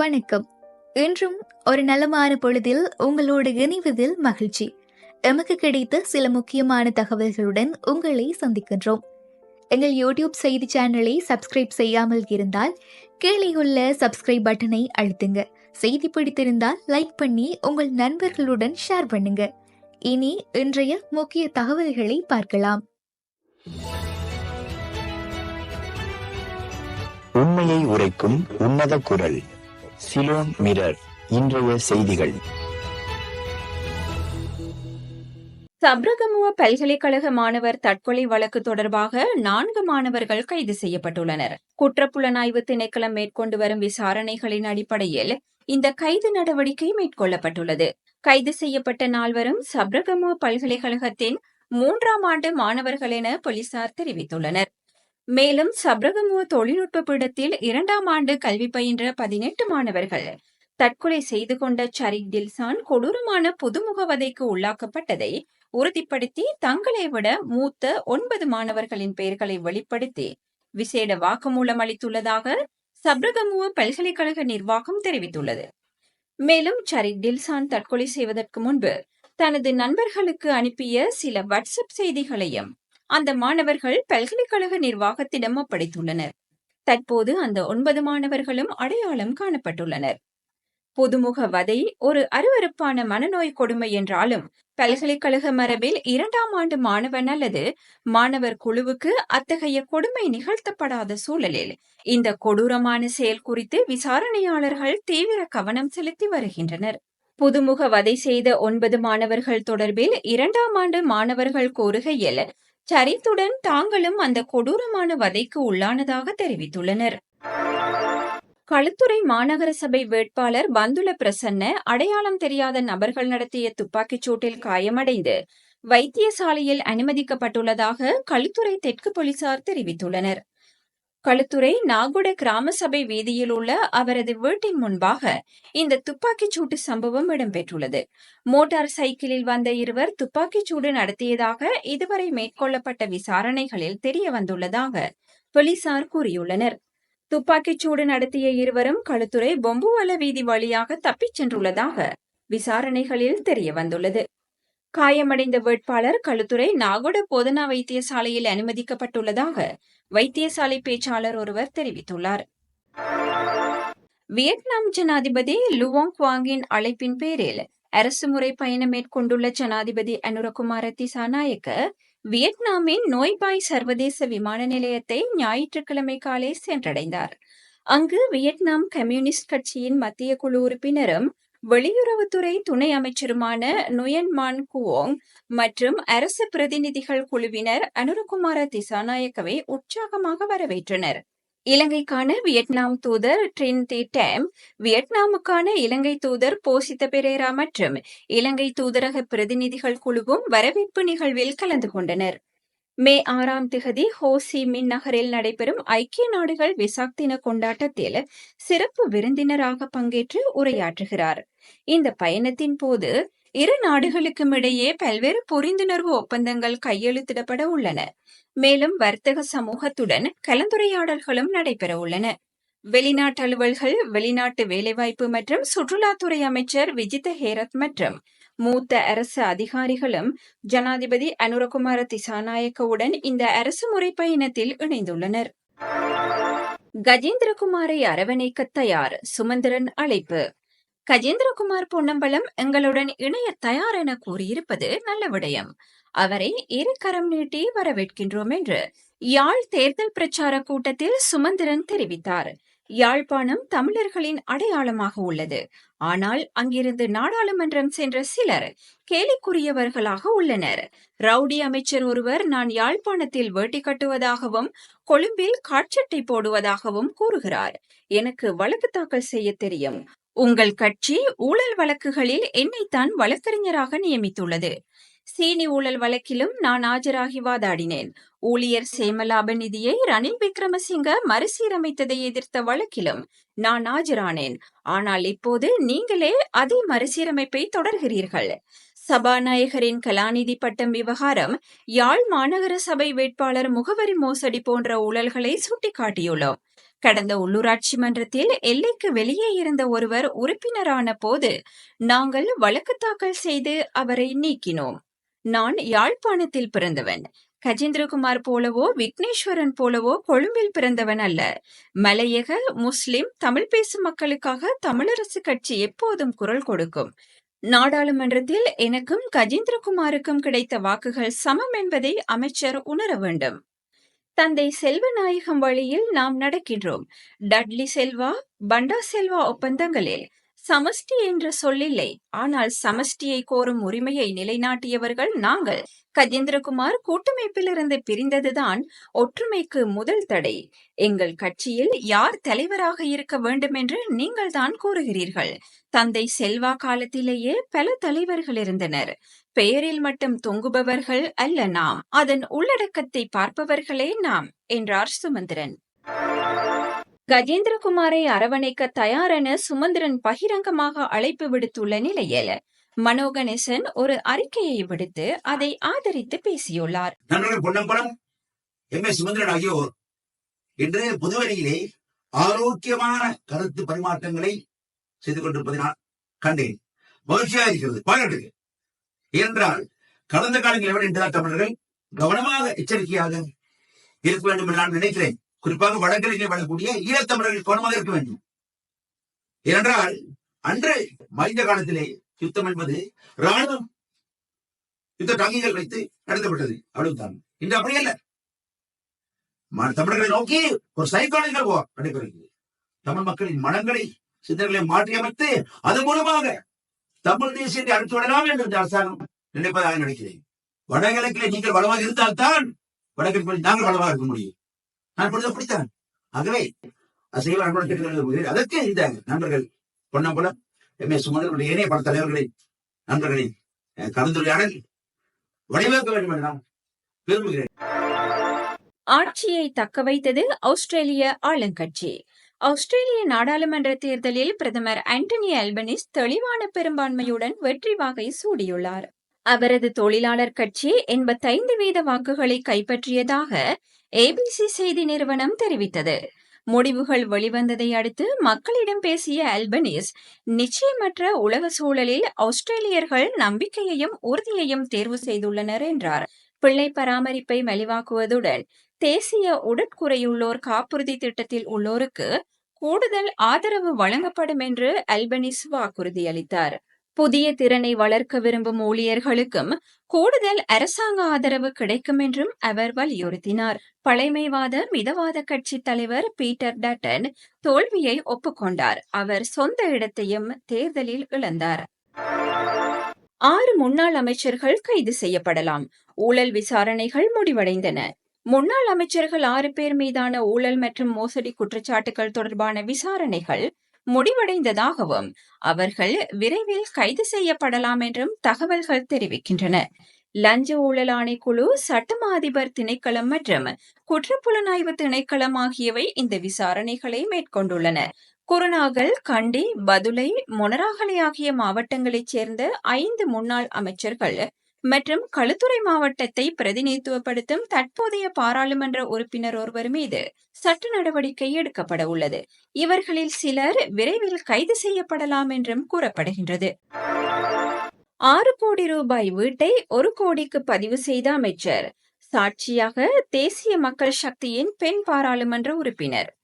வணக்கம். இன்றும் ஒரு நலமான பொழுதில் உங்களோடு இணைவதில் மகிழ்ச்சி. எமக்கு கிடைத்த சில முக்கியமான தகவல்களுடன் உங்களை சந்திக்கின்றோம். எங்கள் யூடியூப் செய்தி சேனலை சப்ஸ்கிரைப் செய்யாமல் இருந்தால் கீழே உள்ள சப்ஸ்கிரைப் பட்டனை அழுத்துங்க. செய்தி பிடித்திருந்தால் லைக் பண்ணி உங்கள் நண்பர்களுடன் ஷேர் பண்ணுங்க. இனி இன்றைய முக்கிய தகவல்களை பார்க்கலாம். உண்மையை உரைக்கும் உன்னத குரல். சிலோன் மிரர் இன்றைய செய்திகள். சப்ரகமுவ பல்கலைக்கழக மாணவர் தற்கொலை வழக்கு தொடர்பாக நான்கு மாணவர்கள் கைது செய்யப்பட்டுள்ளனர். குற்றப்புலனாய்வு திணைக்களம் மேற்கொண்டு வரும் விசாரணைகளின் அடிப்படையில் இந்த கைது நடவடிக்கை மேற்கொள்ளப்பட்டுள்ளது. கைது செய்யப்பட்ட நால்வரும் சப்ரகமுவ பல்கலைக்கழகத்தின் மூன்றாம் ஆண்டு மாணவர்கள் என போலீசார் தெரிவித்துள்ளனர். மேலும் சப்ரகமுவ தொழில்நுட்ப பீடத்தில் இரண்டாம் ஆண்டு கல்வி பயின்ற பதினெட்டு மாணவர்கள் தற்கொலை செய்து கொண்ட சரிக் டில்சான் கொடூரமான புதுமுகவதைக்கு உள்ளாக்கப்பட்டதை உறுதிப்படுத்தி தங்களை விட மூத்த ஒன்பது மாணவர்களின் பெயர்களை வெளிப்படுத்தி விசேட வாக்குமூலம் அளித்துள்ளதாக சப்ரகமுவ பல்கலைக்கழக நிர்வாகம் தெரிவித்துள்ளது. மேலும் சரிக் டில்சான் தற்கொலை செய்வதற்கு முன்பு தனது நண்பர்களுக்கு அனுப்பிய சில வாட்ஸ்அப் செய்திகளையும் அந்த மாணவர்கள் பல்கலைக்கழக நிர்வாகத்திடம் ஒப்படைத்துள்ளனர். தற்போது அந்த ஒன்பது மாணவர்களும் அடையாளம் காணப்பட்டுள்ளனர். புதுமுக வதை ஒரு அருவருப்பான மனநோய் கொடுமை என்றாலும் பல்கலைக்கழக மரபில் இரண்டாம் ஆண்டு மாணவன் அல்லது மாணவர் குழுவுக்கு அத்தகைய கொடுமை நிகழ்த்தப்படாத சூழலில் இந்த கொடூரமான செயல் குறித்து விசாரணையாளர்கள் தீவிர கவனம் செலுத்தி வருகின்றனர். புதுமுக வதை செய்த ஒன்பது மாணவர்கள் தொடர்பில் இரண்டாம் ஆண்டு மாணவர்கள் கோருகையில் சரித்துடன் தாங்களும் அந்த கொடூரமான வதைக்கு உள்ளானதாக தெரிவித்துள்ளனர். களுத்துறை மாநகர சபை வேட்பாளர் பந்துல பிரசன்ன அடையாளம் தெரியாத நபர்கள் நடத்திய துப்பாக்கிச் சூட்டில் காயமடைந்து வைத்தியசாலையில் அனுமதிக்கப்பட்டுள்ளதாக களுத்துறை தெற்கு போலீசார் தெரிவித்துள்ளனர். களுத்துறை நாகுட கிராம சபை வீதியில் உள்ள அவரது வீட்டின் முன்பாக இந்த துப்பாக்கிச் சூட்டு சம்பவம் இடம்பெற்றுள்ளது. மோட்டார் சைக்கிளில் வந்த இருவர் துப்பாக்கிச் சூடு நடத்தியதாக இதுவரை மேற்கொள்ளப்பட்ட விசாரணைகளில் தெரிய வந்துள்ளதாக போலீசார் கூறியுள்ளனர். துப்பாக்கிச் சூடு நடத்திய இருவரும் களுத்துறை பொம்புவல வீதி வழியாக தப்பிச் சென்றுள்ளதாக விசாரணைகளில் தெரிய வந்துள்ளது காயமடைந்த வேட்பாளர் களுத்துறை நாகோட போதனா வைத்தியசாலையில் அனுமதிக்கப்பட்டுள்ளதாக வைத்தியசாலை பேச்சாளர் ஒருவர் தெரிவித்துள்ளார். வியட்நாம் ஜனாதிபதி லுவாங் குவாங்கின் அழைப்பின் பேரில் அரசு முறை பயணம் மேற்கொண்டுள்ள ஜனாதிபதி அனுரகுமார திசாநாயக்க வியட்நாமின் நோய்பாய் சர்வதேச விமான நிலையத்தை ஞாயிற்றுக்கிழமை காலை சென்றடைந்தார். அங்கு வியட்நாம் கம்யூனிஸ்ட் கட்சியின் மத்திய குழு உறுப்பினரும் வெளியுறவுத்துறை துணை அமைச்சருமான நுயன் மான் குவோங் மற்றும் அரசு பிரதிநிதிகள் குழுவினர் அனுரகுமார திசாநாயக்கவை உற்சாகமாக வரவேற்றனர். இலங்கைக்கான வியட்நாம் தூதர் ட்ரின் தி டேம் வியட்நாமுக்கான இலங்கை தூதர் போசித்த பெரேரா மற்றும் இலங்கை தூதரக பிரதிநிதிகள் குழுவும் வரவேற்பு நிகழ்வில் கலந்து கொண்டனர். மே ஆறாம் திகதி ஹோசி மின் நகரில் நடைபெறும் ஐக்கிய நாடுகள் விசாக் தின கொண்டாட்டத்தில் சிறப்பு விருந்தினராக பங்கேற்று உரையாற்றுகிறார். இந்த பயணத்தின் போது இரு நாடுகளுக்கும் இடையே பல்வேறு புரிந்துணர்வு ஒப்பந்தங்கள் கையெழுத்திடப்பட உள்ளன. மேலும் வர்த்தக சமூகத்துடன் கலந்துரையாடல்களும் நடைபெற உள்ளன. வெளிநாட்டு அலுவல்கள் வெளிநாட்டு வேலைவாய்ப்பு மற்றும் சுற்றுலாத்துறை அமைச்சர் விஜித ஹேரத் மற்றும் மூத்த அரசு அதிகாரிகளும் ஜனாதிபதி அனுரகுமார திசாநாயக்கவுடன் இந்த அரசு முறை பயணத்தில் இணைந்துள்ளனர். கஜேந்திரகுமாரை அரவணைக்க தயார் சுமந்திரன் அழைப்பு. கஜேந்திரகுமார் பொன்னம்பலம் எங்களுடன் இணைய தயார் என கூறியிருப்பது நல்ல விடயம். அவரை இருகரம் நீட்டி வரவேற்கின்றோம் என்று யாழ் தேர்தல் பிரச்சார கூட்டத்தில் சுமந்திரன் தெரிவித்தார். யாழ்ப்பாணம் தமிழர்களின் அடையாளமாக உள்ளது. ஆனால் அங்கிருந்து நாடாளுமன்றம் சென்ற சிலர் கேலிக்குரியவர்களாக உள்ளனர். ரவுடி அமைச்சர் ஒருவர் நான் யாழ்ப்பாணத்தில் வேட்டி கட்டுவதாகவும் கொழும்பில் காட்சட்டை போடுவதாகவும் கூறுகிறார். எனக்கு வழக்கு தாக்கல் செய்ய தெரியும். உங்கள் கட்சி ஊழல் வழக்குகளில் என்னைத்தான் வழக்கறிஞராக நியமித்துள்ளது. சீனி ஊழல் வழக்கிலும் நான் ஆஜராகி வாதாடினேன். ஊழியர் சேமலாப நிதியை ரணில் விக்ரமசிங்க மறுசீரமைத்ததை எதிர்த்த வழக்கிலும் நான் ஆஜரானேன். ஆனால் இப்போது நீங்களே அதே மறுசீரமைப்பை தொடர்கிறீர்கள். சபாநாயகரின் கலாநிதி பட்டம் விவகாரம் யாழ் மாநகர சபை வேட்பாளர் முகவரி மோசடி போன்ற ஊழல்களை சுட்டிக்காட்டியுள்ளோம். கடந்த உள்ளூராட்சி மன்றத்தில் எல்லைக்கு வெளியே இருந்த ஒருவர் உறுப்பினரான போது நாங்கள் வழக்கு தாக்கல் செய்து அவரை நீக்கினோம். நான் யாழ்ப்பாணத்தில் பிறந்தவன். கஜேந்திரகுமார் போலவோ விக்னேஸ்வரன் போலவோ கொழும்பில் பிறந்தவன் அல்ல. மலையக முஸ்லிம் தமிழ் பேசும் மக்களுக்காக தமிழரசு கட்சி எப்போதும் குரல் கொடுக்கும். நாடாளுமன்றத்தில் எனக்கும் கஜேந்திரகுமாருக்கும் கிடைத்த வாக்குகள் சமம் என்பதை அமைச்சர் உணர வேண்டும். தந்தை செல்வநாயகம் வழியில் நாம் நடக்கின்றோம். டட்லி செல்வா பண்டா செல்வா ஒப்பந்தங்களில் சமஷ்டி என்ற சொல்லில்லை ஆனால் சமஷ்டியை கோரும் உரிமையை நிலைநாட்டியவர்கள் நாங்கள். கஜேந்திரகுமார் கூட்டமைப்பிலிருந்து பிரிந்ததுதான் ஒற்றுமைக்கு முதல் தடை. எங்கள் கட்சியில் யார் தலைவராக இருக்க வேண்டும் என்று நீங்கள் தான் கூறுகிறீர்கள். தந்தை செல்வா காலத்திலேயே பல தலைவர்கள் இருந்தனர். பெயரில் மட்டும் தொங்குபவர்கள் அல்ல நாம். அதன் உள்ளடக்கத்தை பார்ப்பவர்களே நாம் என்றார் சுமந்திரன். கஜேந்திரகுமாரை அரவணைக்க தயாரென சுமந்திரன் பகிரங்கமாக அழைப்பு விடுத்துள்ள நிலையில் மனோகணேசன் ஒரு அறிக்கையை விடுத்து அதை ஆதரித்து பேசியுள்ளார். நண்பர்கள் பொன்னம்பலம் எம். எஸ் சுமந்திரன் ஆகியோர் இன்று புதுவெளியிலே ஆரோக்கியமான கருத்து பரிமாற்றங்களை செய்து கொண்டிருப்பதை நான் கண்டேன். மகிழ்ச்சியாக இருக்கிறது. பாராட்டுக்கு ஏனென்றால் கடந்த காலங்களில் எவ்வளவு என்றால் தமிழர்கள் கவனமாக எச்சரிக்கையாக இருக்க வேண்டும் என்று நான் நினைக்கிறேன். குறிப்பாக வடகிழக்கில் வாழக்கூடிய ஈழத்தமிழர்கள் கவனமாக இருக்க வேண்டும். ஏனென்றால் அன்று மறைந்த காலத்திலே யுத்தம் என்பது ராணுவம் யுத்த டாங்கிகள் வைத்து நடத்தப்பட்டது. அவ்வளவுதான். இன்று அப்படி அல்ல. தமிழர்களை நோக்கி ஒரு சைக்காலஜிக்கல் வார் நடைபெறுகிறது தமிழ் மக்களின் மனங்களை சிந்தனைகளை மாற்றியமைத்து அது மூலமாக தமிழ் தேசியத்தை அழைத்து விடலாம் என்று இந்த அரசாங்கம் நினைப்பதாக நினைக்கிறேன். வடகிழக்கிலே நீங்கள் வளமாக இருந்தால்தான் வடகிழக்கில் நாங்கள் வளமாக இருக்க முடியும். நான் பொழுது அப்படித்தான். ஆகவே அசைவ செய்ய அன்புடன் கேட்டுக்கொள்கிறேன். அதற்கு இந்த நண்பர்கள் பொன்னம்பலம் எம் எஸ் சுமந்திரனுடைய ஏனைய பல தலைவர்களின் நண்பர்களின் கலந்துரையாடல் வடிவமைக்க வேண்டும் என்று நான் விரும்புகிறேன். ஆட்சியை தக்க வைத்தது ஆஸ்திரேலிய ஆளுங்கட்சி. ஆஸ்திரேலிய நாடாளுமன்ற தேர்தலில் பிரதமர் ஆண்டனி அல்பனிஸ் தெளிவான பெரும்பான்மையுடன் வெற்றி வாகை சூடியுள்ளார். அவரது தொழிலாளர் கட்சி எண்பத்தைந்து வீத வாக்குகளை கைப்பற்றியதாக ஏபிசி செய்தி நிறுவனம் தெரிவித்தது. முடிவுகள் வெளிவந்ததை அடுத்து மக்களிடம் பேசிய அல்பனீஸ் நிச்சயமற்ற உலக சூழலில் ஆஸ்திரேலியர்கள் நம்பிக்கையையும் உறுதியையும் தேர்வு செய்துள்ளனர் என்றார். பிள்ளை பராமரிப்பை மலிவாக்குவதுடன் தேசிய உடற்குறையுள்ளோர் காப்புறுதி திட்டத்தில் உள்ளோருக்கு கூடுதல் ஆதரவு வழங்கப்படும் என்று அல்பனிஸ் வாக்குறுதியளித்தார். புதிய திறனை வளர்க்க விரும்பும் ஊழியர்களுக்கும் கூடுதல் அரசாங்க ஆதரவு கிடைக்கும் என்றும் அவர் வலியுறுத்தினார். பழைமைவாத மிதவாத கட்சி தலைவர் பீட்டர் டட்டன் தோல்வியை ஒப்புக்கொண்டார். அவர் சொந்த இடத்தையும் தேர்தலில் இழந்தார். ஆறு முன்னாள் அமைச்சர்கள் கைது செய்யப்படலாம். ஊழல் விசாரணைகள் முடிவடைந்தன. முன்னாள் அமைச்சர்கள் ஆறு பேர் மீதான ஊழல் மற்றும் மோசடி குற்றச்சாட்டுகள் தொடர்பான விசாரணைகள் முடிவடைந்ததாகவும் அவர்கள் விரைவில் கைது செய்யப்படலாம் என்றும் தகவல்கள் தெரிவிக்கின்றன. லஞ்ச ஊழல் ஆணைக்குழு சட்டமா அதிபர் திணைக்களம் மற்றும் குற்றப்புலனாய்வு திணைக்களம் ஆகியவை இந்த விசாரணைகளை மேற்கொண்டுள்ளன. குருநாகல் கண்டி பதுளை மொனராகலை ஆகிய மாவட்டங்களைச் சேர்ந்த ஐந்து முன்னாள் அமைச்சர்கள் மற்றும் களுத்துறை மாவட்டத்தை பிரதிநிதித்துவப்படுத்தும் தற்போதைய பாராளுமன்ற உறுப்பினர் ஒருவர் மீது சட்ட நடவடிக்கை எடுக்கப்பட உள்ளது. இவர்களில் சிலர் விரைவில் கைது செய்யப்படலாம் என்றும் கூறப்படுகின்றது. ஆறு கோடி ரூபாய் வீட்டை ஒரு கோடிக்கு பதிவு செய்த அமைச்சர் சாட்சியாக தேசிய மக்கள் சக்தியின் பெண் பாராளுமன்ற உறுப்பினர்.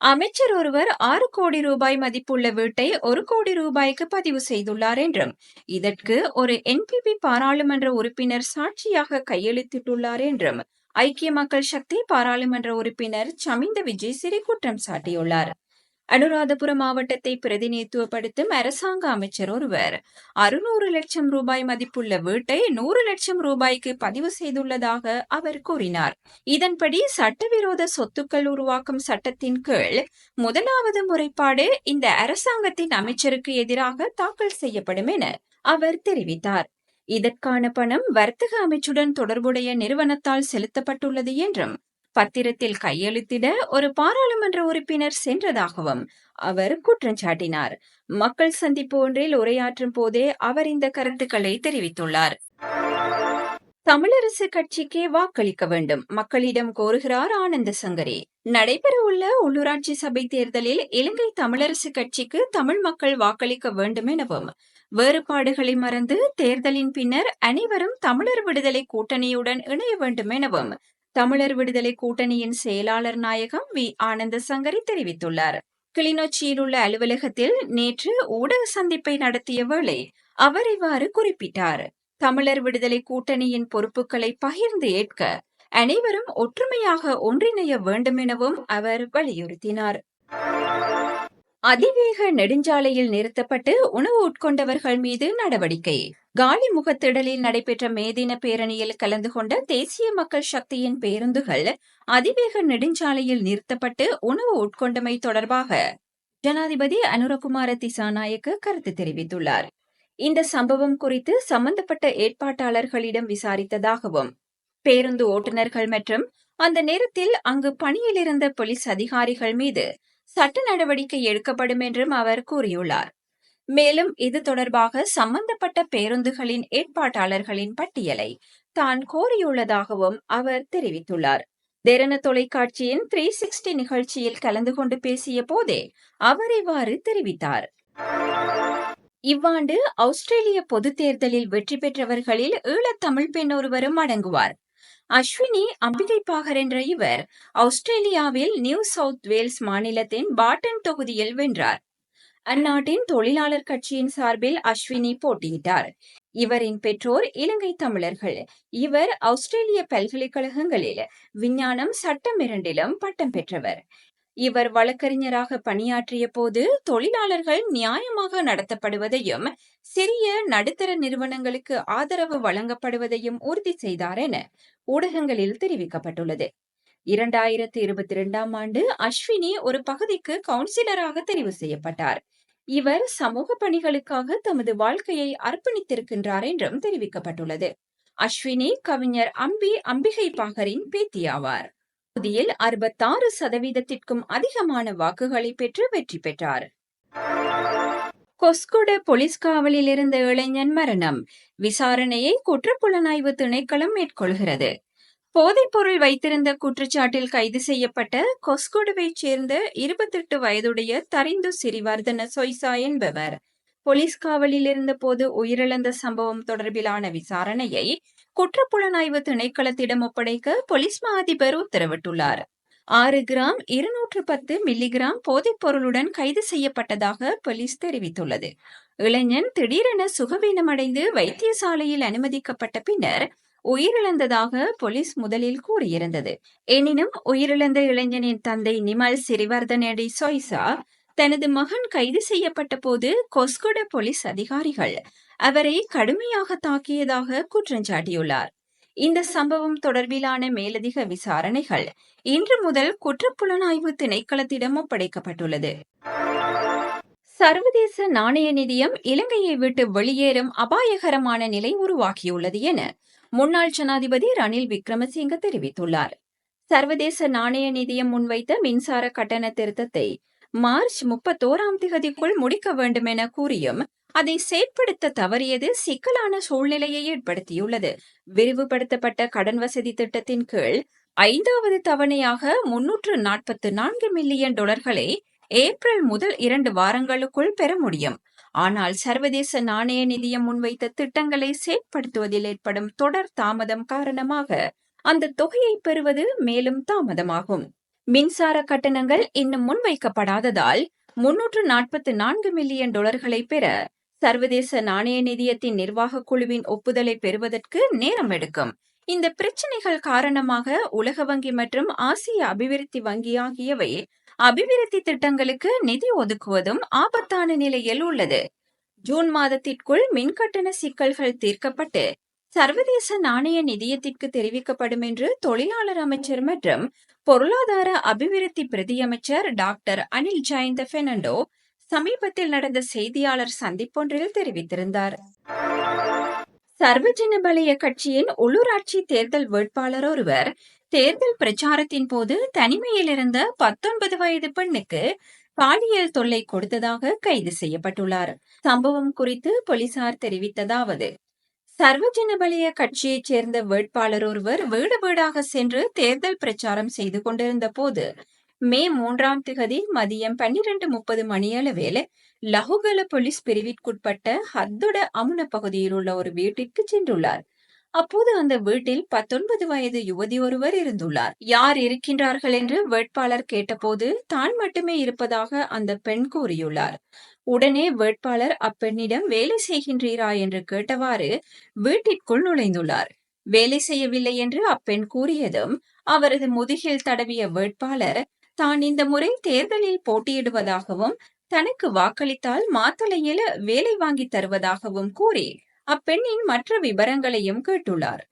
அமைச்சர் ஒருவர் ஆறு கோடி ரூபாய் மதிப்புள்ள வீட்டை ஒரு கோடி ரூபாய்க்கு பதிவு செய்துள்ளார் என்றும் இதற்கு ஒரு என்பிபி பாராளுமன்ற உறுப்பினர் சாட்சியாக கையெழுத்திட்டுள்ளார் என்றும் ஐக்கிய மக்கள் சக்தி பாராளுமன்ற உறுப்பினர் சமிந்த விஜய் சிறி குற்றம் சாட்டியுள்ளார். அனுராதபுரம் மாவட்டத்தை பிரதிநிதித்துவப்படுத்தும் அரசாங்க அமைச்சர் ஒருவர். அறுநூறு லட்சம் ரூபாய் மதிப்புள்ள வீட்டை நூறு லட்சம் ரூபாய்க்கு பதிவு செய்துள்ளதாக அவர் கூறினார். இதன்படி சட்டவிரோத சொத்துக்கள் உருவாக்கும் சட்டத்தின் கீழ் முதலாவது முறைப்பாடு இந்த அரசாங்கத்தின் அமைச்சருக்கு எதிராக தாக்கல் செய்யப்படும் என அவர் தெரிவித்தார். இதற்கான பணம் வர்த்தக அமைச்சுடன் தொடர்புடைய நிறுவனத்தால் செலுத்தப்பட்டுள்ளது என்றும் பத்திரத்தில் கையெழுத்திட ஒரு பாராளுமன்ற உறுப்பினர் சென்றதாகவும் அவர் குற்றம் சாட்டினார். மக்கள் சந்திப்பு ஒன்றில் உரையாற்றும் போதே அவர் இந்த கருத்துக்களை தெரிவித்துள்ளார். தமிழரசு கட்சிக்கே வாக்களிக்க வேண்டும். மக்களிடம் கோருகிறார் ஆனந்த சங்கரி. நடைபெறவுள்ள உள்ளூராட்சி சபை தேர்தலில் இலங்கை தமிழரசு கட்சிக்கு தமிழ் மக்கள் வாக்களிக்க வேண்டும் எனவும் வேறுபாடுகளை மறந்து தேர்தலின் பின்னர் அனைவரும் தமிழர் விடுதலை கூட்டணியுடன் இணைய வேண்டும் எனவும் தமிழர் விடுதலை கூட்டணியின் செயலாளர் நாயகம் வி. ஆனந்த சங்கரி தெரிவித்துள்ளார். கிளிநொச்சியில் உள்ள அலுவலகத்தில் நேற்று ஊடக சந்திப்பை நடத்திய வேளை அவர் இவ்வாறு குறிப்பிட்டார். தமிழர் விடுதலை கூட்டணியின் பொறுப்புகளை பகிர்ந்து ஏற்க அனைவரும் ஒற்றுமையாக ஒன்றிணைய வேண்டும் எனவும் அவர் வலியுறுத்தினார். அதிவேக நெடுஞ்சாலையில் நிறுத்தப்பட்டு உணவு உட்கொண்டவர்கள் மீது நடவடிக்கை. காலி முகத்திடலில் நடைபெற்ற மேதின பேரணியில் கலந்து கொண்ட தேசிய மக்கள் சக்தியின் பேருந்துகள் அதிவேக நெடுஞ்சாலையில் நிறுத்தப்பட்டு உணவு உட்கொண்டமை தொடர்பாக ஜனாதிபதி அனுரகுமார திசாநாயக்கு கருத்து தெரிவித்துள்ளார். இந்த சம்பவம் குறித்து சம்பந்தப்பட்ட ஏற்பாட்டாளர்களிடம் விசாரித்ததாகவும் பேருந்து ஓட்டுநர்கள் மற்றும் அந்த நேரத்தில் அங்கு பணியில் இருந்த போலீஸ் அதிகாரிகள் மீது சட்ட நடவடிக்கை எடுக்கப்படும் என்றும் அவர் கூறியுள்ளார். மேலும் இது தொடர்பாக சம்பந்தப்பட்ட பேருந்துகளின் ஏற்பாட்டாளர்களின் பட்டியலை தான் கோரியுள்ளதாகவும் அவர் தெரிவித்துள்ளார். தேரன தொலைக்காட்சியின் த்ரீ சிக்ஸ்டி நிகழ்ச்சியில் கலந்து கொண்டு பேசிய போதே அவர் இவ்வாறு தெரிவித்தார். இவ்வாண்டு ஆஸ்திரேலிய பொதுத் தேர்தலில் வெற்றி பெற்றவர்களில் ஈழத் தமிழ் பெண் ஒருவரும் அடங்குவார். அஸ்வினி அம்பிகைப்பாகர் என்ற இவர் ஆஸ்திரேலியாவில் நியூ சவுத் வேல்ஸ் மாநிலத்தின் பாட்டன் தொகுதியில் வென்றார். அந்நாட்டின் தொழிலாளர் கட்சியின் சார்பில் அஸ்வினி போட்டியிட்டார். இவரின் பெற்றோர் இலங்கை தமிழர்கள். இவர் ஆஸ்திரேலிய பல்கலைக்கழகங்களில் விஞ்ஞானம் சட்டம் இரண்டிலும் பட்டம் பெற்றவர். இவர் வழக்கறிஞராக பணியாற்றிய போது தொழிலாளர்கள் நியாயமாக நடத்தப்படுவதையும் சிறிய நடுத்தர நிறுவனங்களுக்கு ஆதரவு வழங்கப்படுவதையும் உறுதி செய்தார் என ஊடகங்களில் தெரிவிக்கப்பட்டுள்ளது. இரண்டாயிரத்தி இருபத்தி இரண்டாம் ஆண்டு அஸ்வினி ஒரு பகுதிக்கு கவுன்சிலராக தெரிவு செய்யப்பட்டார். இவர் சமூக பணிகளுக்காக தமது வாழ்க்கையை அர்ப்பணித்திருக்கின்றார் என்றும் தெரிவிக்கப்பட்டுள்ளது. அஸ்வினி கவிஞர் அம்பி அம்பிகை பாகரின் பேத்தியாவார். தொகுதியில் அறுபத்தாறு சதவீதத்திற்கும் அதிகமான வாக்குகளை பெற்று வெற்றி பெற்றார். கொஸ்குட போலீஸ் காவலில் இருந்த இளைஞன் மரணம். விசாரணையை குற்றப்புலனாய்வு திணைக்களம் மேற்கொள்கிறது. போதைப்பொருள் வைத்திருந்த குற்றச்சாட்டில் கைது செய்யப்பட்ட கொஸ்குடுவைச் சேர்ந்த இருபத்தெட்டு வயதுடைய தரிந்து சிறிவர்தன சொய்சா என்பவர். போலீஸ் காவலில் இருந்த போது உயிரிழந்த சம்பவம் தொடர்பிலான விசாரணையை குற்றப்புலனாய்வு திணைக்களத்திடம் ஒப்படைக்க போலீஸ் மா அதிபர் உத்தரவிட்டுள்ளார். ஆறு கிராம் இருநூற்று பத்து மில்லிகிராம் போதைப் பொருளுடன் கைது செய்யப்பட்டதாக போலீஸ் தெரிவித்துள்ளது. இளைஞன் திடீரென சுகவீனமடைந்து வைத்தியசாலையில் அனுமதிக்கப்பட்ட பின்னர் உயிரிழந்ததாக போலீஸ் முதலில் கூறியிருந்தது. எனினும் உயிரிழந்த இளைஞனின் தந்தை நிமல் சிறிவர்தனடி சொய்சா தனது மகன் கைது செய்யப்பட்ட போது கொஸ்கொட போலீஸ் அதிகாரிகள் அவரை கடுமையாக தாக்கியதாக குற்றஞ்சாட்டியுள்ளார். இந்த சம்பவம் தொடர்பிலான மேலதிக விசாரணைகள் இன்று முதல் குற்றப்புலனாய்வு திணைக்களத்திடம் ஒப்படைக்கப்பட்டுள்ளது. சர்வதேச நாணய நிதியம் இலங்கையை விட்டு வெளியேறும் அபாயகரமான நிலை உருவாக்கியுள்ளது என முன்னாள் ஜனாதிபதி ரணில் விக்ரமசிங்க தெரிவித்துள்ளார். சர்வதேச நாணய நிதியம் முன்வைத்த மின்சார கட்டண திருத்தத்தை மார்ச் முப்பத்தோராம் திகதிக்குள் முடிக்க வேண்டும் என கூறியும் அதை செயற்படுத்த தவறியது சிக்கலான சூழ்நிலையை ஏற்படுத்தியுள்ளது. விரிவுபடுத்தப்பட்ட கடன் வசதி திட்டத்தின் கீழ் ஐந்தாவது தவணையாக முன்னூற்று நாற்பத்து நான்கு மில்லியன் டாலர்களை ஏப்ரல் முதல் இரண்டு வாரங்களுக்குள் பெற முடியும். ஆனால் சர்வதேச நாணய நிதியம் முன்வைத்த திட்டங்களை செயற்படுத்துவதில் ஏற்படும் தொடர் தாமதம் காரணமாக அந்த தொகையை பெறுவது மேலும் தாமதமாகும். மின்சார கட்டணங்கள் இன்னும் முன்வைக்கப்படாததால் முன்னூற்று நாற்பத்தி நான்கு மில்லியன் டாலர்களை பெற சர்வதேச நாணய நிதியத்தின் நிர்வாக குழுவின் ஒப்புதலை பெறுவதற்கு நேரம் எடுக்கும். இந்த பிரச்சனைகள் காரணமாக உலக வங்கி மற்றும் ஆசிய அபிவிருத்தி வங்கி ஆகியவை அபிவிருத்தி திட்டங்களுக்கு நிதி ஒதுக்குவதும் ஆபத்தான நிலையில் உள்ளது. ஜூன் மாதத்திற்குள் மின்கட்டண சிக்கல்கள் தீர்க்கப்பட்டு சர்வதேச நாணய நிதியத்திற்கு தெரிவிக்கப்படும் என்று தொழிலாளர் அமைச்சர் மற்றும் பொருளாதார அபிவிருத்தி பிரதியமைச்சர் டாக்டர் அனில் ஜெயந்த பெர்னாண்டோ சமீபத்தில் நடந்த செய்தியாளர் சந்திப்பொன்றில் தெரிவித்திருந்தார். சர்வஜன பலய கட்சியின் உள்ளூராட்சி தேர்தல் வேட்பாளர் ஒருவர் தேர்தல் பிரச்சாரத்தின் போது தனிமையில் இருந்த பத்தொன்பது வயது பெண்ணுக்கு பாலியல் தொல்லை கொடுத்ததாக கைது செய்யப்பட்டுள்ளார். சம்பவம் குறித்து போலீசார் தெரிவித்ததாவது சர்வஜனபலிய கட்சியைச் சேர்ந்த வேட்பாளர் ஒருவர் வீடு வீடாக சென்று தேர்தல் பிரச்சாரம் செய்து கொண்டிருந்த போது மே மூன்றாம் திகதி மதியம் பன்னிரண்டு முப்பது மணியளவில் லகுகல போலீஸ் பிரிவிற்குட்பட்ட ஹத்துட அமுன பகுதியில் உள்ள ஒரு வீட்டிற்கு சென்றுள்ளார். அப்போது அந்த வீட்டில் பத்தொன்பது வயது யுவதி ஒருவர் இருந்துள்ளார். யார் இருக்கின்றார்கள் என்று வேட்பாளர் கேட்டபோது தான் மட்டுமே இருப்பதாக அந்த பெண் கூறியுள்ளார். உடனே வேட்பாளர் அப்பெண்ணிடம் வேலை செய்கின்றீரா? என்று கேட்டவாறு வீட்டிற்குள் நுழைந்துள்ளார். வேலை செய்யவில்லை என்று அப்பெண் கூறியதும் அவரது முதுகில் தடவிய வேட்பாளர் தான் இந்த முறை தேர்தலில் போட்டியிடுவதாகவும் தனக்கு வாக்களித்தால் மாத்தளையில் வேலை வாங்கி தருவதாகவும் கூறி அப்பெண்ணின் மற்ற விவரங்களையும் கேட்டுள்ளார்.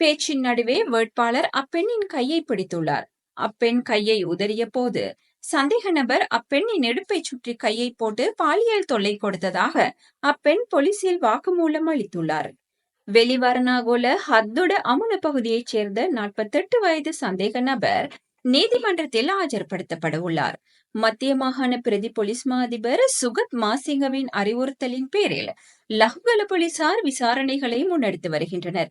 பேச்சின் நடுவே வேட்பாளர் அப்பெண்ணின் கையை பிடித்துள்ளார். அப்பெண் கையை உதறிய போது சந்தேக நபர் அப்பெண்ணின் நெடுப்பை சுற்றி கையை போட்டு பாலியல் தொல்லை கொடுத்ததாக அப்பெண் போலீசில் வாக்குமூலம் அளித்துள்ளார். வெளிவரணாகோல ஹத்துட அமுன பகுதியைச் சேர்ந்த நாற்பத்தெட்டு வயது சந்தேக நபர் நீதிமன்றத்தில் ஆஜர்படுத்தப்பட உள்ளார் மத்திய மாகாண பிரதி போலீஸ் மா அதிபர் சுகத் மாசிங்கவின் அறிவுறுத்தலின் பேரில் லஹ்கல போலீசார் விசாரணைகளை முன்னெடுத்து வருகின்றனர்.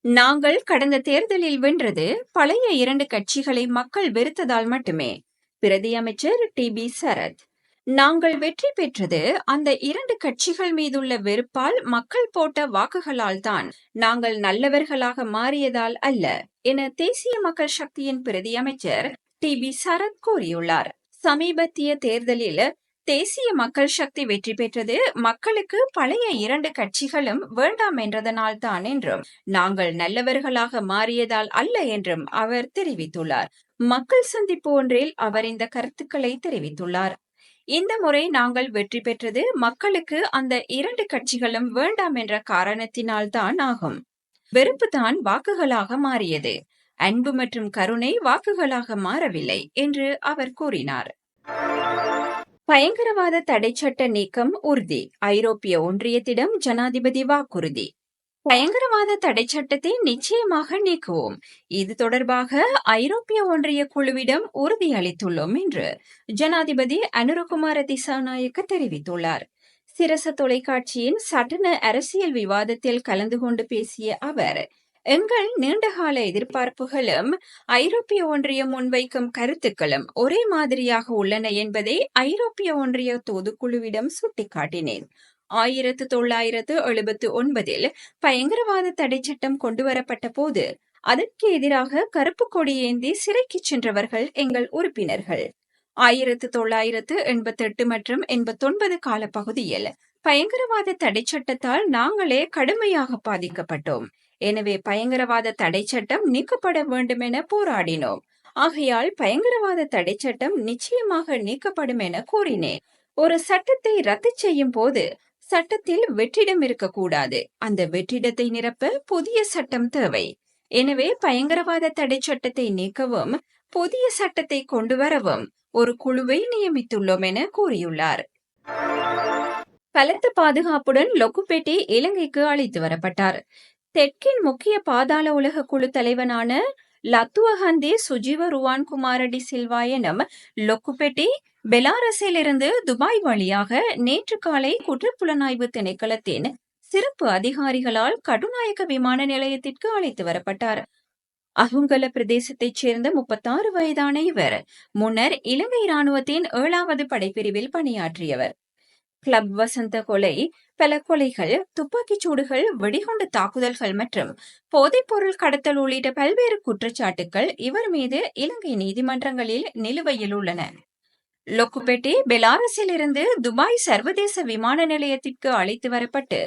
நாங்கள் கடந்த தேர்தலில் வென்றது பழைய இரண்டு கட்சிகளை மக்கள் வெறுத்ததால் மட்டுமே பிரதி அமைச்சர் டி பி சரத். நாங்கள் வெற்றி பெற்றது அந்த இரண்டு கட்சிகள் மீதுள்ள வெறுப்பால் மக்கள் போட்ட வாக்குகளால் தான் நாங்கள் நல்லவர்களாக மாறியதால் அல்ல. என தேசிய மக்கள் சக்தியின் பிரதி அமைச்சர் டி பி சரத் கூறியுள்ளார். சமீபத்திய தேர்தலில் தேசிய மக்கள் சக்தி வெற்றி பெற்றது மக்களுக்கு பழைய இரண்டு கட்சிகளும் வேண்டாம் என்றதனால் தான் என்றும் நாங்கள் நல்லவர்களாக மாறியதால் அல்ல என்றும் அவர் தெரிவித்துள்ளார். மக்கள் சந்திப்பு ஒன்றில் அவர் இந்த கருத்துக்களை தெரிவித்துள்ளார். இந்த முறை நாங்கள் வெற்றி பெற்றது மக்களுக்கு அந்த இரண்டு கட்சிகளும் வேண்டாம் என்ற காரணத்தினால் தான் ஆகும். வெறுப்பு தான் வாக்குகளாக மாறியது. அன்பு மற்றும் கருணை வாக்குகளாக மாறவில்லை என்று அவர் கூறினார். பயங்கரவாத தடைச்சட்ட நீக்கம் உறுதி. ஐரோப்பிய ஒன்றியத்திடம் ஜனாதிபதி வாக்குறுதி. பயங்கரவாத தடை சட்டத்தை நிச்சயமாக நீக்குவோம். இது தொடர்பாக ஐரோப்பிய ஒன்றிய குழுவிடம் உறுதியளித்துள்ளோம் என்று ஜனாதிபதி அனுரகுமார திசாநாயக்க தெரிவித்துள்ளார். சிரச தொலைக்காட்சியின் சட்டன அரசியல் விவாதத்தில் கலந்து கொண்டு பேசிய அவர் எங்கள் நீண்டகால எதிர்பார்ப்புகளும் ஐரோப்பிய ஒன்றியம் முன்வைக்கும் கருத்துக்களும் ஒரே மாதிரியாக உள்ளன என்பதை ஐரோப்பிய ஒன்றிய தூதுக்குழுவிடம் சுட்டிக்காட்டினேன். ஆயிரத்து தொள்ளாயிரத்து எழுபத்து ஒன்பதில் பயங்கரவாத தடை சட்டம் கொண்டுவரப்பட்ட போது அதற்கு எதிராக கருப்பு கொடி ஏந்தி சிறைக்கு சென்றவர்கள் எங்கள் உறுப்பினர்கள். ஆயிரத்து தொள்ளாயிரத்து எண்பத்தெட்டு மற்றும் எண்பத்தொன்பது கால பகுதியில் பயங்கரவாத தடை சட்டத்தால் நாங்களே கடுமையாக பாதிக்கப்பட்டோம். எனவே பயங்கரவாத தடை சட்டம் நீக்கப்பட வேண்டும் என போராடினோம். ஆகையால் பயங்கரவாத தடை சட்டம் நிச்சயமாக நீக்கப்படும் என கூறினேன். ஒரு சட்டத்தை ரத்து செய்யும் போது சட்டத்தில் வெற்றிடம் இருக்கக்கூடாது. அந்த வெற்றிடத்தை நிரப்ப புதிய சட்டம் தேவை. எனவே பயங்கரவாத தடை சட்டத்தை நீக்கவும் புதிய சட்டத்தை கொண்டு வரவும் ஒரு குழுவை நியமித்துள்ளோம் என கூறியுள்ளார். பலத்த பாதுகாப்புடன் லொக்குப்பேட்டை இலங்கைக்கு அழைத்து வரப்பட்டார். தெற்கின் முக்கிய பாதாள உலக குழு தலைவனான லத்துவஹந்தே சுஜீவ ருவான் குமாரடி சில்வா எனும் லொக்குப்பேட்டை பெலாரஸிலிருந்து துபாய் வழியாக நேற்று காலை குற்றப்புலனாய்வு திணைக்களத்தின் சிறப்பு அதிகாரிகளால் கடுநாயக்க விமான நிலையத்திற்கு அழைத்து வரப்பட்டார். அகுங்கல பிரதேசத்தைச் சேர்ந்த முப்பத்தாறு வயதான இவர். முன்னர் இலங்கை ராணுவத்தின் ஏழாவது படைப்பிரிவில் பணியாற்றியவர். கிளப் வசந்த கொலை பல கொலைகள் துப்பாக்கிச் சூடுகள் வெடிகுண்டு தாக்குதல்கள் மற்றும் போதைப்பொருள் கடத்தல் உள்ளிட்ட பல்வேறு குற்றச்சாட்டுகள் இவர் மீது இலங்கை நீதிமன்றங்களில் நிலுவையில் உள்ளன. லொக்குபெட்டி பெலாரஸில் இருந்து துபாய் சர்வதேச விமான நிலையத்திற்கு அழைத்து வரப்பட்டு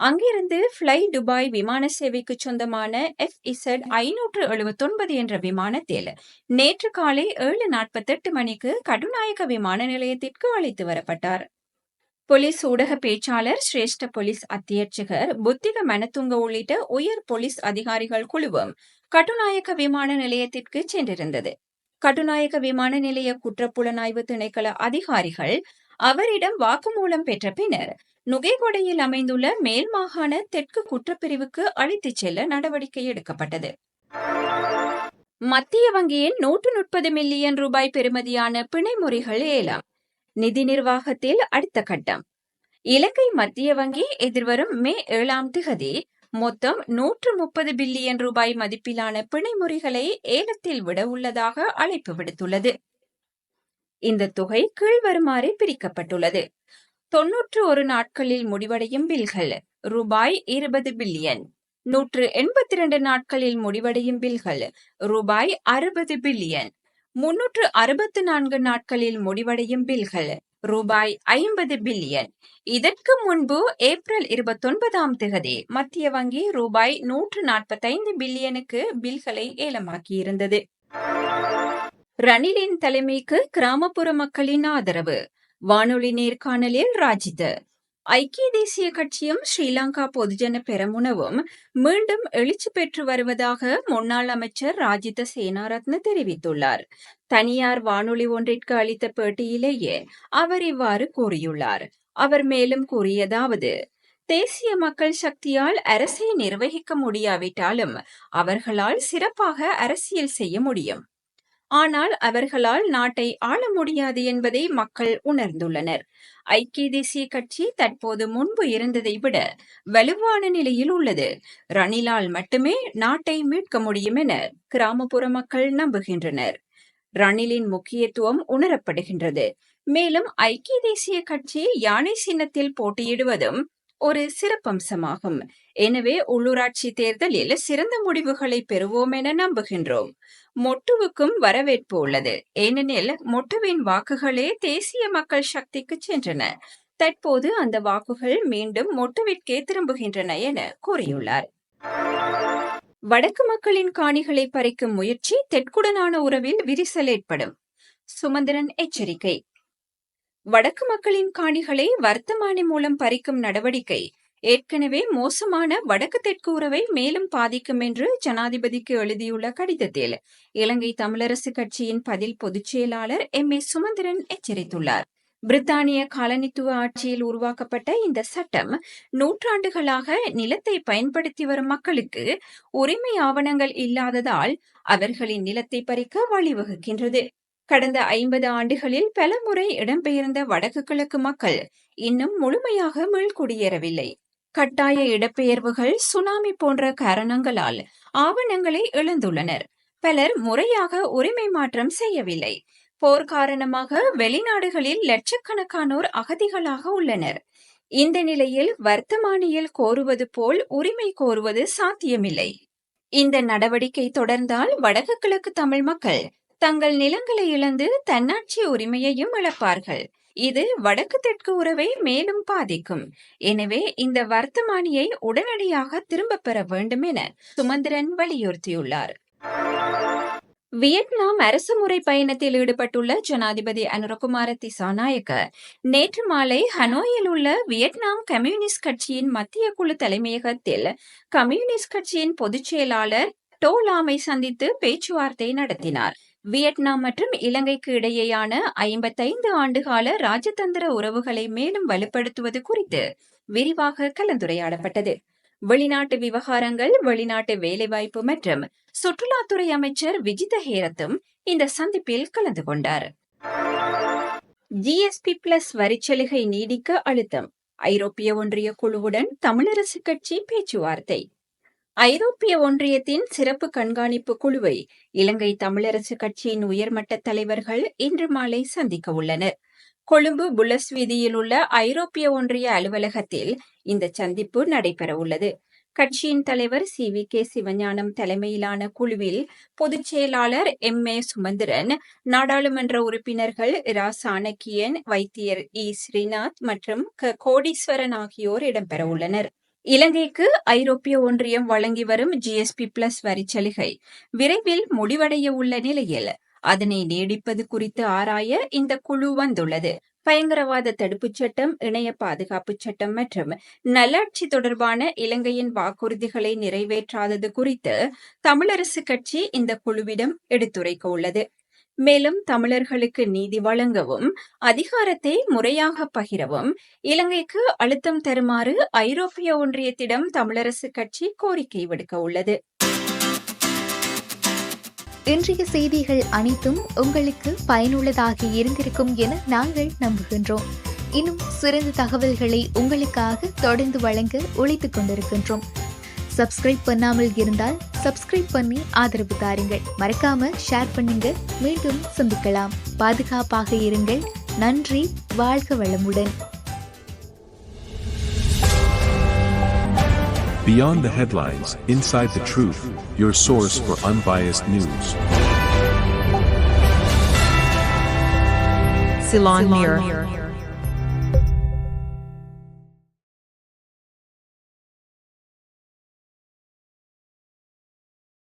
அங்கிருந்து ஃப்ளை துபாய் விமான சேவைக்கு சொந்தமான எஃப் இசட் ஐநூற்று எழுபத்தொன்பது என்ற விமானத்தில் நேற்று காலை ஏழு நாற்பத்தெட்டு மணிக்கு கடுநாயக்க விமான நிலையத்திற்கு அழைத்து வரப்பட்டார். போலீஸ் ஊடக பேச்சாளர் சிரேஷ்ட போலீஸ் அத்தியட்சகர் புத்திக மனத்துங்க உள்ளிட்ட உயர் போலீஸ் அதிகாரிகள் குழுவும் கட்டுநாயக்க விமான நிலையத்திற்கு சென்றிருந்தது. கட்டுநாயக்க விமான நிலைய குற்றப்புலனாய்வு திணைக்கள அதிகாரிகள் அவரிடம் வாக்குமூலம் பெற்ற பின்னர் நுகைகொடையில் அமைந்துள்ள மேல் மாகாண தெற்கு குற்றப்பிரிவுக்கு அழைத்துச் செல்ல நடவடிக்கை எடுக்கப்பட்டது. மத்திய வங்கியின் நூற்று முப்பது மில்லியன் ரூபாய் பெறுமதியான பிணை முறிகள் ஏலம். நிதி நிர்வாகத்தில் அடுத்த கட்டம். இலங்கை மத்திய வங்கி எதிர்வரும் மே ஏழாம் திகதி மொத்தம் நூற்று முப்பது பில்லியன் ரூபாய் மதிப்பிலான பிணைமுறிகளை ஏலத்தில் விட உள்ளதாக அழைப்பு விடுத்துள்ளது. இந்த தொகை கீழ்வருமாறு பிரிக்கப்பட்டுள்ளது. தொன்னூற்று ஒரு நாட்களில் முடிவடையும் பில்கள். ரூபாய் இருபது பில்லியன். நூற்று எண்பத்தி இரண்டு நாட்களில் முடிவடையும் பில்கள். ரூபாய் அறுபது பில்லியன். முன்னூற்று அறுபத்து நான்கு நாட்களில் முடிவடையும் பில்கள். ரூபாய் ஐம்பது பில்லியன். இதற்கு முன்பு ஏப்ரல் இருபத்தொன்பதாம் திகதி மத்திய வங்கி ரூபாய் நூற்று நாற்பத்தைந்து பில்லியனுக்கு பில்களை ஏலமாக்கியிருந்தது. ரணிலின் தலைமைக்கு கிராமப்புற மக்களின் ஆதரவு. வானொலி நேர்காணலில் ராஜித. ஐக்கிய தேசிய கட்சியும் ஸ்ரீலங்கா பொதுஜன பெரமுனவும் மீண்டும் எழுச்சி பெற்று வருவதாக முன்னாள் அமைச்சர் ராஜித சேனாரத்ன தெரிவித்துள்ளார். தனியார் வானொலி ஒன்றிற்கு அளித்த பேட்டியிலேயே அவர் இவ்வாறு கூறியுள்ளார். அவர் மேலும் கூறியதாவது தேசிய மக்கள் சக்தியால் அரசை நிர்வகிக்க முடியாவிட்டாலும் அவர்களால் சிறப்பாக அரசியல் செய்ய முடியும். ஆனால் அவர்களால் நாட்டை ஆள முடியாது என்பதை மக்கள் உணர்ந்துள்ளனர். ஐக்கிய தேசிய கட்சி தற்போது முன்பு இருந்ததை விட வலுவான நிலையில் உள்ளது. ரணிலால் மட்டுமே நாட்டை மீட்க முடியும் என கிராமப்புற மக்கள் நம்புகின்றனர். ரணிலின் முக்கியத்துவம் உணரப்படுகின்றது. மேலும் ஐக்கிய தேசிய கட்சி யானை சின்னத்தில் போட்டியிடுவதும் ஒரு சிறப்பம்சமாகும். எனவே உள்ளூராட்சி தேர்தலில் சிறந்த முடிவுகளை பெறுவோம் என நம்புகின்றோம். மொட்டுவுக்கும் வரவேற்பு உள்ளது. ஏனெனில் மொட்டுவின் வாக்குகளே தேசிய மக்கள் சக்திக்கு சென்றன. தற்போது அந்த வாக்குகள் மீண்டும் மொட்டுவிற்கே திரும்புகின்றன என கூறியுள்ளார். வடக்கு மக்களின் காணிகளை பறிக்கும் முயற்சி தெற்குடனான உறவில் விரிசல் ஏற்படும். சுமந்திரன் எச்சரிக்கை. வடக்கு மக்களின் காணிகளை வர்த்தமானி மூலம் பறிக்கும் நடவடிக்கை ஏற்கனவே மோசமான வடக்கு தெற்கு உறவை மேலும் பாதிக்கும் என்று ஜனாதிபதிக்கு எழுதியுள்ள கடிதத்தில் இலங்கை தமிழரசு கட்சியின் பதில் பொதுச் செயலாளர் எம். ஏ. சுமந்திரன் எச்சரித்துள்ளார். பிரித்தானிய காலனித்துவ ஆட்சியில் உருவாக்கப்பட்ட இந்த சட்டம் நூற்றாண்டுகளாக நிலத்தை பயன்படுத்தி வரும் மக்களுக்கு உரிமை ஆவணங்கள் இல்லாததால் அவர்களின் நிலத்தை பறிக்க வழிவகுக்கின்றது. கடந்த ஐம்பது ஆண்டுகளில் பல முறை இடம்பெயர்ந்த வடக்கு கிழக்கு மக்கள் இன்னும் முழுமையாக மீள்குடியேறவில்லை கட்டாய இடப்பெயர்வுகள் சுனாமி போன்ற காரணங்களால் ஆவணங்களை இழந்துள்ளனர். பலர் முறையாக உரிமை மாற்றம் செய்யவில்லை. போர் காரணமாக வெளிநாடுகளில் லட்சக்கணக்கானோர் அகதிகளாக உள்ளனர். இந்த நிலையில் வர்த்தமானியில் கோருவது போல் உரிமை கோருவது சாத்தியமில்லை. இந்த நடவடிக்கை தொடர்ந்தால் வடக்கு கிழக்கு தமிழ் மக்கள் தங்கள் நிலங்களை இழந்து தன்னாட்சி உரிமையையும் இழப்பார்கள். இது வடக்கு தெற்கு உறவை மேலும் பாதிக்கும். எனவே இந்த வர்த்தமானியை உடனடியாக திரும்பப் பெற வேண்டும் என சுமந்திரன் வலியுறுத்தியுள்ளார். வியட்நாம் அரசு முறை பயணத்தில் ஈடுபட்டுள்ள ஜனாதிபதி அனுரகுமார திசாநாயக்க நேற்று மாலை ஹனோயில் உள்ள வியட்நாம் கம்யூனிஸ்ட் கட்சியின் மத்திய குழு தலைமையகத்தில் கம்யூனிஸ்ட் கட்சியின் பொதுச் செயலாளர் டோலாமை சந்தித்து பேச்சுவார்த்தை நடத்தினார். வியட்நாம் மற்றும் இலங்கைக்கு இடையேயான ஐம்பத்தைந்து ஆண்டுகால ராஜதந்திர உறவுகளை மேலும் வலுப்படுத்துவது குறித்து விரிவாக கலந்துரையாடப்பட்டது. வெளிநாட்டு விவகாரங்கள் வெளிநாட்டு வேலைவாய்ப்பு மற்றும் சுற்றுலாத்துறை அமைச்சர் விஜித ஹேரத்தும் இந்த சந்திப்பில் கலந்து கொண்டார். ஜிஎஸ்பி பிளஸ் வரிச்சலுகை நீடிக்க அழுத்தம். ஐரோப்பிய ஒன்றிய குழுவுடன் தமிழரசு கட்சி பேச்சுவார்த்தை. ஐரோப்பிய ஒன்றியத்தின் சிறப்பு கண்காணிப்பு குழுவை இலங்கை தமிழரசு கட்சியின் உயர்மட்ட தலைவர்கள் இன்று மாலை சந்திக்க உள்ளனர். கொழும்பு புலஸ் வீதியில் உள்ள ஐரோப்பிய ஒன்றிய அலுவலகத்தில் இந்த சந்திப்பு நடைபெற உள்ளது. கட்சியின் தலைவர் சி. வி. கே. சிவஞானம் தலைமையிலான குழுவில் பொதுச் செயலாளர் எம். ஏ. சுமந்திரன் நாடாளுமன்ற உறுப்பினர்கள் இரா சாணக்கியன் வைத்தியர் இ. ஸ்ரீநாத் மற்றும் க. கோடீஸ்வரன் ஆகியோர் இடம்பெற உள்ளனர். இலங்கைக்கு ஐரோப்பிய ஒன்றியம் வழங்கி வரும் ஜிஎஸ்பி பிளஸ் வரிச்சலுகை விரைவில் முடிவடைய உள்ள நிலையில். அதனை நீடிப்பது குறித்து ஆராய இந்த குழு வந்துள்ளது. பயங்கரவாத தடுப்புச் சட்டம் இணைய பாதுகாப்பு சட்டம் மற்றும் நல்லாட்சி தொடர்பான இலங்கையின் வாக்குறுதிகளை நிறைவேற்றாதது குறித்து தமிழரசு கட்சி இந்த குழுவிடம் எடுத்துரைக்க உள்ளது. மேலும் தமிழர்களுக்கு நீதி வழங்கவும் அதிகாரத்தை முறையாக பகிரவும் இலங்கைக்கு அழுத்தம் தருமாறு ஐரோப்பிய ஒன்றியத்திடம் தமிழரசு கட்சி கோரிக்கை விடுக்க உள்ளது. இன்றைய செய்திகள் அனைத்தும் உங்களுக்கு பயனுள்ளதாக இருந்திருக்கும் என நாங்கள் நம்புகின்றோம். இன்னும் சிறந்த தகவல்களை உங்களுக்காக தொடர்ந்து வழங்க உழைத்துக் கொண்டிருக்கின்றோம். சப்ஸ்கிரைப் பண்ணாமல் இருந்தால் சப்ஸ்கிரைப் பண்ணி ஆதரவு தாருங்கள். மறக்காம ஷேர் பண்ணுங்க. மீண்டும் சந்திக்கலாம். பாதுகாப்பாக இருங்கள். நன்றி. வாழ்க வளமுடன். Beyond the headlines, inside the truth, your source for unbiased news. Ceylon Mirror.